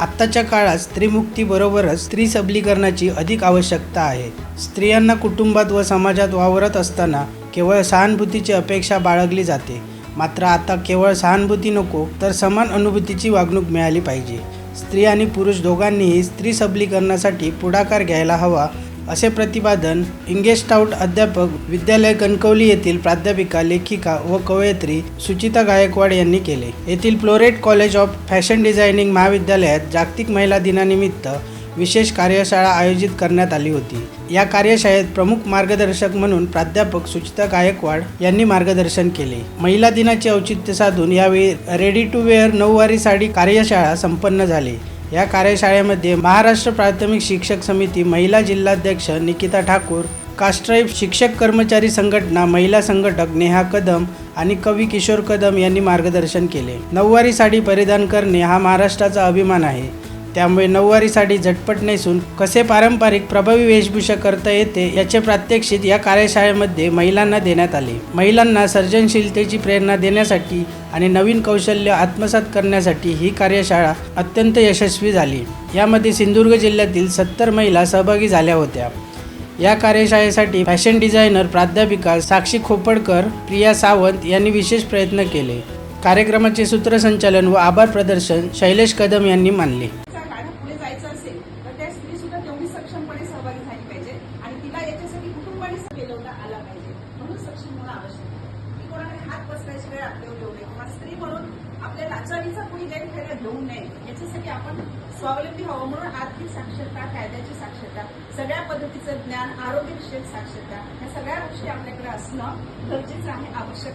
आत्ताच्या काळात स्त्रीमुक्तीबरोबरच स्त्री सबलीकरणाची अधिक आवश्यकता आहे. स्त्रियांना कुटुंबात व समाजात वावरत असताना केवळ सहानुभूतीची अपेक्षा बाळगली जाते. मात्र आता केवळ सहानुभूती नको तर समान अनुभूतीची वागणूक मिळाली पाहिजे. स्त्री आणि पुरुष दोघांनीही स्त्री सबलीकरणासाठी पुढाकार घ्यायला हवा असे प्रतिपादन इंगेश अध्यापक विद्यालय कणकवली येथील प्राध्यापिका लेखिका व कवयित्री सुचिता गायकवाड यांनी केले. येथील Floret college of fashion designing महाविद्यालयात जागतिक महिला दिनानिमित्त विशेष कार्यशाळा आयोजित करण्यात आली होती. या कार्यशाळेत प्रमुख मार्गदर्शक म्हणून प्राध्यापक सुचिता गायकवाड यांनी मार्गदर्शन केले. महिला दिनाचे औचित्य साधून यावेळी रेडी टू वेअर नऊवारी साडी कार्यशाळा संपन्न झाली. या कार्यशाळेमध्ये महाराष्ट्र प्राथमिक शिक्षक समिती महिला जिल्हाध्यक्ष निकिता ठाकूर कास्ट्राईब शिक्षक कर्मचारी संघटना महिला संघटक नेहा कदम आणि कवी किशोर कदम यांनी मार्गदर्शन केले. नऊवारी साडी परिधान करणे हा महाराष्ट्राचा अभिमान आहे. त्यामुळे नऊवारी साडी झटपट नेसून कसे पारंपरिक प्रभावी वेशभूषा करता येते याचे प्रात्यक्षिक या कार्यशाळेमध्ये महिलांना देण्यात आले. महिलांना सर्जनशीलतेची प्रेरणा देण्यासाठी आणि नवीन कौशल्य आत्मसात करण्यासाठी ही कार्यशाळा अत्यंत यशस्वी झाली. यामध्ये सिंधुदुर्ग जिल्ह्यातील सत्तर महिला सहभागी झाल्या होत्या. या कार्यशाळेसाठी फॅशन डिझायनर प्राध्यापिका साक्षी खोपडकर प्रिया सावंत यांनी विशेष प्रयत्न केले. कार्यक्रमाचे सूत्रसंचालन व आभार प्रदर्शन शैलेश कदम यांनी मानले. त्याच्यासाठी तिला याच्यासाठी कुटुंबाने आला पाहिजे. म्हणून सक्षम होणं आवश्यक आहे. की कोणाकडे हात पसरायची वेळ आपल्यावर येऊ नये किंवा स्त्री म्हणून आपल्या लाचारीचा कोणी गैरफायदा घेऊ नये याच्यासाठी आपण स्वावलंबी व्हावं म्हणून आर्थिक साक्षरता कायद्याची साक्षरता सगळ्या पद्धतीचं ज्ञान आरोग्यविषयक साक्षरता या सगळ्या गोष्टी आपल्याकडे असणं गरजेचं आहे आवश्यक आहे.